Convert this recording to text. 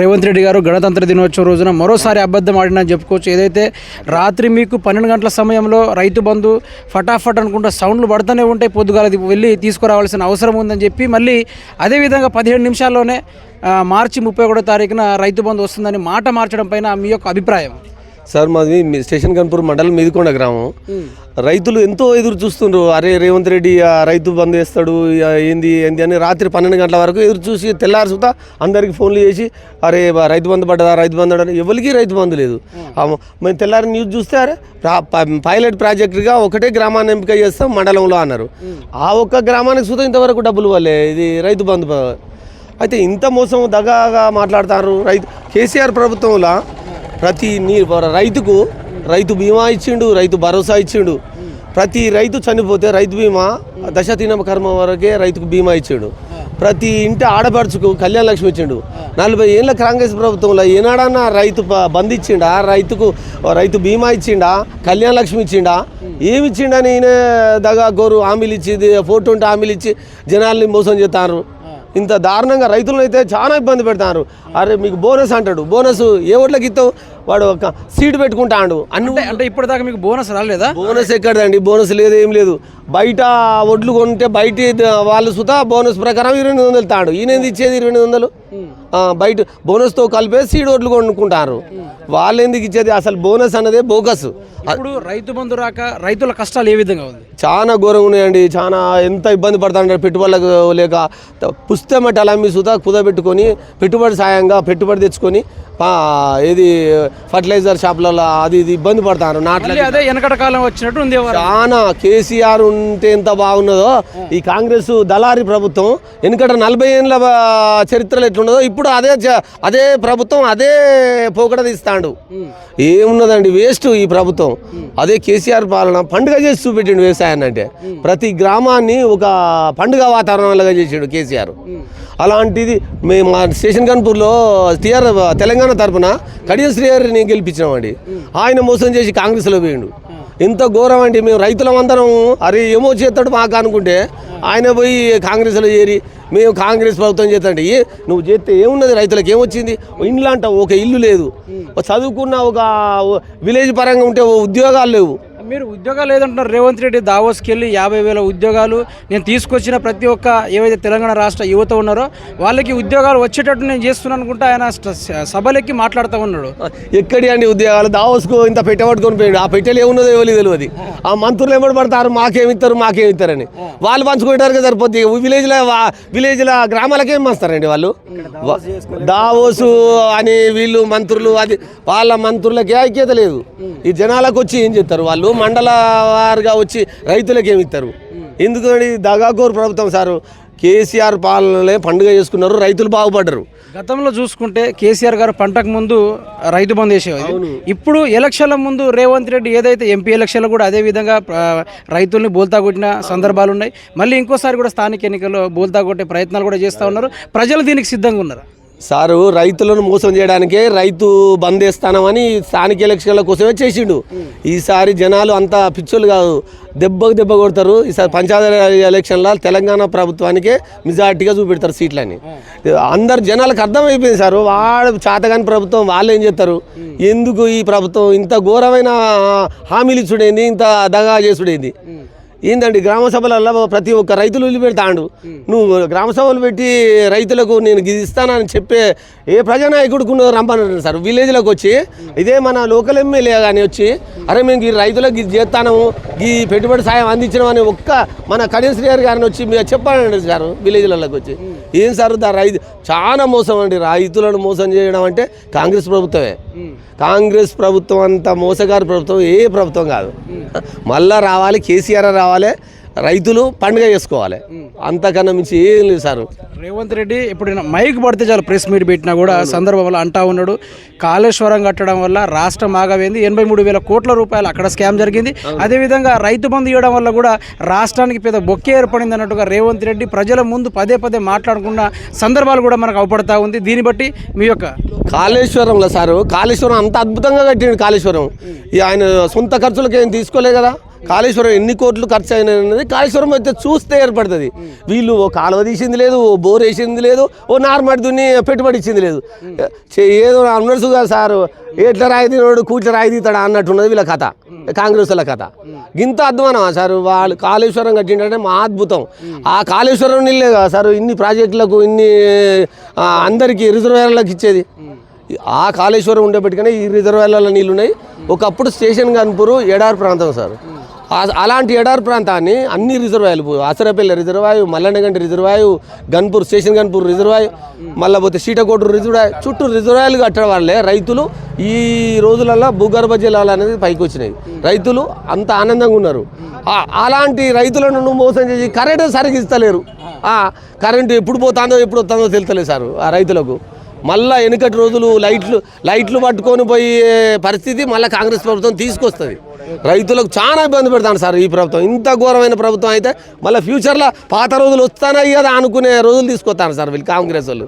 రేవంత్ రెడ్డి గారు గణతంత్ర దినోత్సవం రోజున మరోసారి అబద్ధం ఆడినని చెప్పుకోవచ్చు. ఏదైతే రాత్రి మీకు పన్నెండు గంటల సమయంలో రైతు బంధు ఫటాఫట్ అనుకుంటా సౌండ్లు పడుతూనే ఉంటాయి పొద్దుగాల అది వెళ్ళి తీసుకురావాల్సిన అవసరం ఉందని చెప్పి మళ్ళీ అదేవిధంగా పదిహేడు నిమిషాల్లోనే మార్చి ముప్పై ఒకటో తారీఖున రైతు బంధు వస్తుందని మాట మార్చడం పైన మీ యొక్క అభిప్రాయం? సార్ మాది మీ స్టేషన్ కన్పూర్ మండలం మీదికొండ గ్రామం. రైతులు ఎంతో ఎదురు చూస్తుండ్రు. అరే రేవంత్ రెడ్డి రైతు బంద్ చేస్తాడు ఏంది ఏంది అని రాత్రి పన్నెండు గంటల వరకు ఎదురు చూసి తెల్లారి సుతా అందరికి ఫోన్లు చేసి అరే రైతు బంద్ పడ్డదా రైతు బంద్ అని ఎవరికి రైతు బంధు లేదు. మేము తెల్లారి న్యూస్ చూస్తే అరే పైలట్ ప్రాజెక్టుగా ఒకటే గ్రామాన్ని ఎంపిక చేస్తాం మండలంలో అన్నారు. ఆ ఒక్క గ్రామానికి సుతా ఇంతవరకు డబ్బులు వాళ్ళే ఇది రైతు బంధు అయితే ఇంత మోసం దగాగా మాట్లాడతారు రైతు కేసీఆర్ ప్రభుత్వంలో ప్రతి నీ రైతుకు రైతు బీమా ఇచ్చిండు రైతు భరోసా ఇచ్చిండు. ప్రతి రైతు చనిపోతే రైతు బీమా దశతిన కర్మ వరకే రైతుకు బీమా ఇచ్చాడు. ప్రతి ఇంటి ఆడపడుచుకు కళ్యాణ లక్ష్మి ఇచ్చిండు. నలభై ఏళ్ళ కాంగ్రెస్ ప్రభుత్వంలో ఏనాడన్నా రైతు బంద్ ఇచ్చిండా రైతుకు రైతు బీమా ఇచ్చిండా? కళ్యాణ లక్ష్మి ఇచ్చిండా? ఏమి ఇచ్చిండని ఈయన దగా గోరు హామీలు ఇచ్చి ఫోటో ఉంటే హామీలు ఇచ్చి జనాల్ని మోసం చేస్తారు ఇంత దారుణంగా రైతులను అయితే చాలా ఇబ్బంది పెడతారు అరే మీకు బోనస్ అంటాడు. బోనస్ ఏ ఓట్లకి ఇస్తావు? వాడు ఒక సీటు పెట్టుకుంటాడు అన్ని అంటే అంటే ఇప్పటిదాకా మీకు బోనస్ రాలేదా? బోనస్ ఎక్కడదండి బోనస్ లేదు ఏం లేదు. బయట ఒడ్లు కొంటే బయట వాళ్ళు సుతా బోనస్ ప్రకారం ఇరవై ఎనిమిది వందలు తాడు ఈయన ఎందుకు ఇచ్చేది ఇరవై ఎనిమిది వందలు? బయట బోనస్తో కలిపే సీడ్ ఒడ్లు కొనుక్కుంటారు. వాళ్ళు ఎందుకు ఇచ్చేది? అసలు బోనస్ అన్నదే బోగస్. ఇప్పుడు రైతు బంధు రాక రైతుల కష్టాలు ఏ విధంగా ఉంది? చాలా ఘోరంగా ఉన్నాయండి. చాలా ఎంత ఇబ్బంది పడుతుంటారు పెట్టుబడులకు లేక పుస్తక మట్టాలు అమ్మి సుతా కుదబెట్టుకొని పెట్టుబడి సాయంగా పెట్టుబడి తెచ్చుకొని ఏది ఫర్టిలైజర్ షాపులలో అది ఇది ఇబ్బంది పడతారు నాట్ల అదే వెనకట కాలం వచ్చినట్టు ఉంది. చాలా కేసీఆర్ ఉంటే ఎంత బాగున్నదో ఈ కాంగ్రెస్ దళారి ప్రభుత్వం వెనుకట నలభై ఏళ్ళ చరిత్రలో ఎట్లున్నదో ఇప్పుడు అదే అదే ప్రభుత్వం అదే పోకడ తీస్తాడు. ఏమున్నదండి వేస్ట్ ఈ ప్రభుత్వం. అదే కేసీఆర్ పాలన పండుగ చేసి చూపెట్టిండు వ్యవసాయాన్ని అంటే. ప్రతి గ్రామాన్ని ఒక పండుగ వాతావరణంలాగా చేసాడు కేసీఆర్. అలాంటిది మేము మా స్టేషన్ కన్పూర్లో టీఆర్ తెలంగాణ తరపున కడియం శ్రీహరిని గెలిపించినామండి. ఆయన మోసం చేసి కాంగ్రెస్లో పోయిండు. ఎంత ఘోరం అండి మేము రైతులం అందరం అరే ఏమో చేస్తాడు మాకు అనుకుంటే ఆయన పోయి కాంగ్రెస్లో చేరి మేము కాంగ్రెస్ ప్రభుత్వం చేస్తాండి ఏ నువ్వు చేస్తే ఏమున్నది రైతులకు? ఏమొచ్చింది? ఇండ్లు అంటావు ఒక ఇల్లు లేదు. చదువుకున్న ఒక విలేజ్ పరంగా ఉంటే ఉద్యోగాలు లేవు. మీరు ఉద్యోగాలు ఏదంటున్నారు? రేవంత్ రెడ్డి దావోస్కి వెళ్ళి యాభై వేల ఉద్యోగాలు. నేను తీసుకొచ్చిన ప్రతి ఒక్క ఏవైతే తెలంగాణ రాష్ట్ర యువత ఉన్నారో వాళ్ళకి ఉద్యోగాలు వచ్చేటట్టు నేను చేస్తున్నాను అనుకుంటా ఆయన స్ట- సభలెక్కి మాట్లాడుతూ ఉన్నాడు. ఎక్కడి అండి ఉద్యోగాలు? దావోస్కు ఇంత పెట్టబట్టుకొని పోయాడు ఆ పెట్టెలు ఏమున్నదో ఎవరికి తెలియదు ఆ మంత్రులు ఏమడి పడతారు? మాకేమిస్తారు మాకేమిస్తారని వాళ్ళు పంచుకుంటారు కదా సరిపోతే విలేజ్లో విలేజ్లో గ్రామాలకేం పంచుతారండి వాళ్ళు? దావోసు అని వీళ్ళు మంత్రులు అది వాళ్ళ మంత్రులకే ఐక్యత లేదు. ఈ జనాలకు వచ్చి ఏం చేస్తారు వాళ్ళు? మండల వారుగా వచ్చి రైతులకు ఏమి ఇస్తారు? ఎందుకండి దగాగోరు ప్రభుత్వం సారు కేసీఆర్ పాలనలే పండుగ చేసుకున్నారు రైతులు బాగుపడ్డరు. గతంలో చూసుకుంటే కేసీఆర్ గారు పంటకు ముందు రైతు బంద్ చేసేవారు ఇప్పుడు ఎలక్షన్ల ముందు రేవంత్ రెడ్డి ఏదైతే ఎంపీ ఎలక్షన్లు కూడా అదే విధంగా రైతుల్ని బోల్తా కొట్టిన సందర్భాలు ఉన్నాయి. మళ్ళీ ఇంకోసారి కూడా స్థానిక ఎన్నికల్లో బోల్తా కొట్టే ప్రయత్నాలు కూడా చేస్తూ ఉన్నారు. ప్రజలు దీనికి సిద్ధంగా ఉన్నారు? సారు రైతులను మోసం చేయడానికే రైతు బంద్ వేస్తానమని స్థానిక ఎలక్షన్ల కోసమే చేసిండు. ఈసారి జనాలు అంత పిచ్చోళ్ళు కాదు. దెబ్బకు దెబ్బ కొడతారు. ఈసారి పంచాయతీ ఎలక్షన్ల తెలంగాణ ప్రభుత్వానికే మెజార్టీగా చూపెడతారు సీట్లని. అందరు జనాలకు అర్థమైపోయింది సార్. వాడు చాతగాని ప్రభుత్వం వాళ్ళు ఏం చేస్తారు? ఎందుకు ఈ ప్రభుత్వం ఇంత ఘోరమైన హామీలు ఇచ్చుడేంది? ఇంత దగా చేసుడేంది? ఏందండి గ్రామ సభలలో ప్రతి ఒక్క రైతులు వదిలిపెడతాడు నువ్వు గ్రామ సభలు పెట్టి రైతులకు నేను ఇది ఇస్తానని చెప్పే ఏ ప్రజానాయకుడికి రంపన్నారు సార్. విలేజ్లోకి వచ్చి ఇదే మన లోకల్ ఎమ్మెల్యే కానీ వచ్చి అరే మేము ఈ రైతులకు ఇది చేస్తాను ఈ పెట్టుబడి సాయం అందించడం అని ఒక్క మన కడియం శ్రీ గారిని వచ్చి మీరు చెప్పాలండి సార్ విలేజ్లలోకి వచ్చి. ఏం సార్ దా రైతు చాలా మోసం అండి. రైతులను మోసం చేయడం అంటే కాంగ్రెస్ ప్రభుత్వమే. కాంగ్రెస్ ప్రభుత్వం అంత మోసగారి ప్రభుత్వం ఏ ప్రభుత్వం కాదు. మళ్ళా రావాలి కేసీఆర్ రావాలి. రైతులు పండుగ చేసుకోవాలి. అంతకన్నా మించి ఏం లేదు సార్. రేవంత్ రెడ్డి ఎప్పుడైనా మైక్ పడితే చాలు ప్రెస్ మీట్ పెట్టినా కూడా సందర్భంలో అంటా ఉన్నాడు కాళేశ్వరం కట్టడం వల్ల రాష్ట్రం ఆగమైంది ఎనభై మూడు వేల కోట్ల రూపాయలు అక్కడ స్కామ్ జరిగింది. అదేవిధంగా రైతు బంధు ఇవ్వడం వల్ల కూడా రాష్ట్రానికి పెద్ద బొక్కే ఏర్పడింది అన్నట్టుగా రేవంత్ రెడ్డి ప్రజల ముందు పదే పదే మాట్లాడుకున్న సందర్భాలు కూడా మనకు అవపడతా ఉంది. దీన్ని బట్టి మీ యొక్క కాళేశ్వరంలో సారు కాళేశ్వరం అంత అద్భుతంగా కట్టిండు కాళేశ్వరం. ఆయన సొంత ఖర్చులకి ఏం తీసుకోలే కదా. కాళేశ్వరం ఎన్ని కోట్లు ఖర్చు అయినది కాళేశ్వరం అయితే చూస్తే ఏర్పడుతుంది. వీళ్ళు ఓ కాలువ తీసింది లేదు ఓ బోర్ వేసింది లేదు ఓ నార్మల్ దున్ని పెట్టుబడి ఇచ్చింది లేదు. ఏదో అన్నర్సు కదా సార్ ఎట్లా రాయి తినోడు కూట్ల రాయి తీస్తాడా అన్నట్టున్నది వీళ్ళ కథ కాంగ్రెస్ వాళ్ళ కథ. ఇంత అధ్వానమా సార్ వాళ్ళు కాళేశ్వరం కట్టిండే మా అద్భుతం. ఆ కాళేశ్వరం నీళ్ళే కదా సార్ ఇన్ని ప్రాజెక్టులకు ఇన్ని అందరికీ రిజర్వాయర్లకు ఇచ్చేది. ఆ కాళేశ్వరం ఉండేప్పటికనే ఈ రిజర్వాయర్ల నీళ్ళు ఉన్నాయి ఒకప్పుడు స్టేషన్ గన్పూర్ ఎడారి ప్రాంతం సార్. అలాంటి ఎడారి ప్రాంతాన్ని అన్ని రిజర్వాయర్లు Asarapalli reservoir Mallannagandi reservoir Ganpur station Ganpur reservoir మళ్ళీ పోతే సీటకోటూరు రిజర్వాయు చుట్టూ రిజర్వాయర్లు కట్టడం వల్లే రైతులు ఈ రోజులలో భూగర్భ జలాలు అనేది పైకి వచ్చినాయి. రైతులు అంత ఆనందంగా ఉన్నారు. అలాంటి రైతులను మోసం చేసి కరెంటు సరిగ్గా ఇస్తలేరు. కరెంటు ఎప్పుడు పోతుందో ఎప్పుడు వస్తుందో తెలుస్తలేదు సార్ ఆ రైతులకు. మళ్ళా వెనుకటి రోజులు లైట్లు లైట్లు పట్టుకొని పోయే పరిస్థితి మళ్ళీ కాంగ్రెస్ ప్రభుత్వం తీసుకొస్తుంది. రైతులకు చాలా ఇబ్బంది పెడతాను సార్ ఈ ప్రభుత్వం. ఇంత ఘోరమైన ప్రభుత్వం అయితే మళ్ళీ ఫ్యూచర్లో పాత రోజులు వస్తానయ్యి కదా అనుకునే రోజులు తీసుకొస్తాను సార్ వీళ్ళు కాంగ్రెస్ వాళ్ళు.